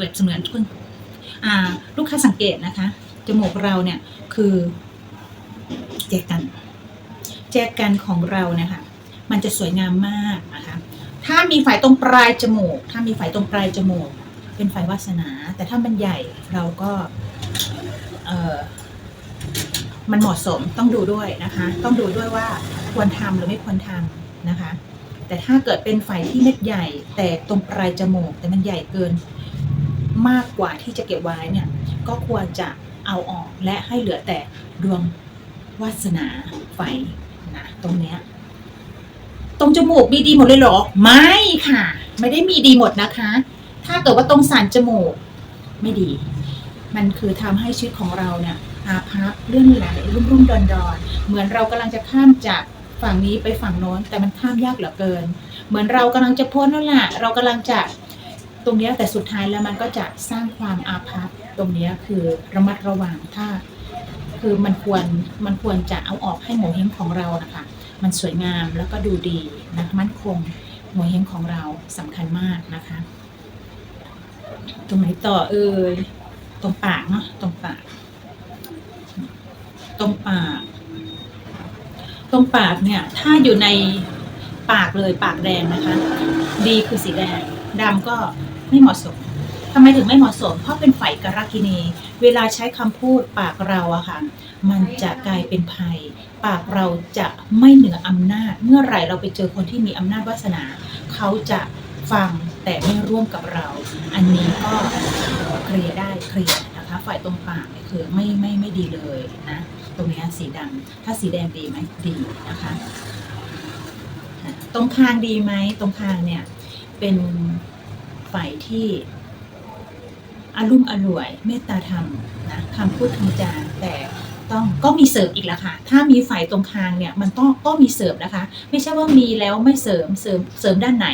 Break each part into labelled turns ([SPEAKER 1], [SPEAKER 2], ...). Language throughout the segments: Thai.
[SPEAKER 1] ปรียบเสมือนคุณอ่าลูกค้าสังเกตนะคะ จมูกเราเนี่ยคือแจกันแจกันของเราเนี่ยค่ะมันจะสวยงามมากนะคะ ถ้ามีไฝตรงปลายจมูก ถ้ามีไฝตรงปลายจมูก เป็นไฝวาสนา แต่ถ้ามันใหญ่เราก็เออมันเหมาะสมต้องดูด้วยนะคะ ต้องดูด้วยว่าควรทำหรือไม่ควรทำนะคะ แต่ถ้าเกิดเป็นไฝที่เม็ดใหญ่ แต่ตรงปลายจมูก แต่มันใหญ่เกิน มากกว่าที่จะเก็บไว้เนี่ยก็ควรจะเอาออกและให้เหลือแต่ดวงวาสนาไฟนะตรงเนี้ยตรงจมูกมีดีหมดเลยเหรอ ไม่ค่ะ ไม่ได้มีดีหมดนะคะ ถ้าเกิดว่าตรงสันจมูกไม่ดี มันคือทำให้ชีวิตของเราเนี่ยอาพับเลื่อนไหลรุ่มรุ่มดอนดอนเหมือนเรากำลังจะข้ามจากฝั่งนี้ไปฝั่งโน้นแต่มันข้ามยากเหลือเกิน เหมือนเรากำลังจะพ้นนั่นแหละเรากำลังจะ รงนี้แต่สุดท้ายแล้วมันก็จะสร้างความอาภัพตรงนี้คือระมัดระวังถ้า คือมันควรมันควรจะเอาออกให้โงเห้งของเรานะคะมันสวยงามแล้วก็ดูดีนะมั่นคงโงเห้งของเราสำคัญมากนะคะ ตรงไหนต่อเอ่ยตรงปากเนาะตรงปาก ตรงปาก ตรงปากเนี่ย ถ้าอยู่ในปากเลยปากแดงนะคะ ดีคือสีแดงดำก็ ไม่เหมาะสมทำไมถึงไม่เหมาะสม เพราะเป็นไฝกรกินี เวลาใช้คำพูดปากเราอะค่ะ มันจะกลายเป็นภัย ปากเราจะไม่เหนืออำนาจ เมื่อไหร่เราไปเจอคนที่มีอำนาจวาสนา เขาจะฟังแต่ไม่ร่วมกับเรา อันนี้ก็เคลียร์ได้เคลียร์นะคะ ฝ่ายตรงปากเนี่ยคือไม่ไม่ไม่ดีเลยนะ ตรงเนี้ยสีดำถ้าสีแดงดีไหมดีนะคะ ตรงคางดีไหมตรงคางเนี่ยเป็น ฝ่ายที่อารุ่มอร่วยเมตตาธรรมนะคำพูดคำจาแต่ต้องก็มีเสริมอีกแล้วค่ะ ถ้ามีฝ่ายตรงคางเนี่ยมันต้องก็มีเสริมนะคะ ไม่ใช่ว่ามีแล้วไม่เสริมเสริมเสริมด้านไหน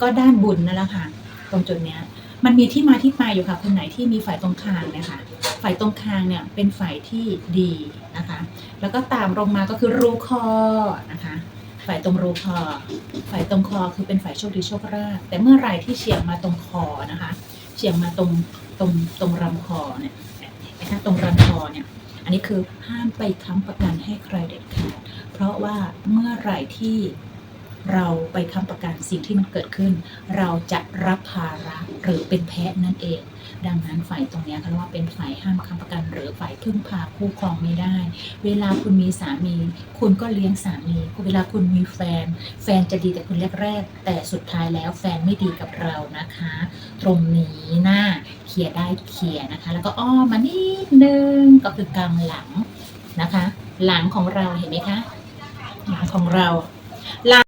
[SPEAKER 1] ก็ด้านบุญนั่นแหละค่ะ ตรงจุดเนี้ยมันมีที่มาที่ไปอยู่ค่ะคนไหนที่มีฝ่ายตรงคางเนี่ยค่ะ ฝ่ายตรงคางเนี่ยเป็นฝ่ายที่ดีนะคะ แล้วก็ตามลงมาก็คือรูคอนะคะ ฝ่ายตรงรูคอ ฝ่ายตรงคอคือเป็นฝ่ายโชคดีโชคลาภแต่เมื่อไรที่เฉียงมาตรงคอนะคะ เฉียงมาตรงตรงตรงรำคอเนี่ยนะคะตรงรำคอเนี่ย อันนี้คือห้ามไปค้ำประกันให้ใครเด็ดขาด เพราะว่าเมื่อไหร่ที่ เราไปค้ำประกันสิ่งที่มันเกิดขึ้น เราจะรับภาระหรือเป็นแพ้นั่นเอง ดังนั้นฝ่ายตรงนี้เขาเรียกว่าเป็นฝ่ายห้ามค้ำประกันหรือฝ่ายพึ่งพาคู่ครองไม่ได้ เวลาคุณมีสามี คุณก็เลี้ยงสามีเวลาคุณมีแฟน แฟนจะดีแต่คุณแรกๆแต่สุดท้ายแล้วแฟนไม่ดีกับเรานะคะ ตรงนี้นะเคลียร์ได้เคลียร์นะคะ แล้วก็อ้อมานิดนึงก็คือกลางหลังนะคะ หลังของเราเห็นไหมคะ หลังของเราหลัง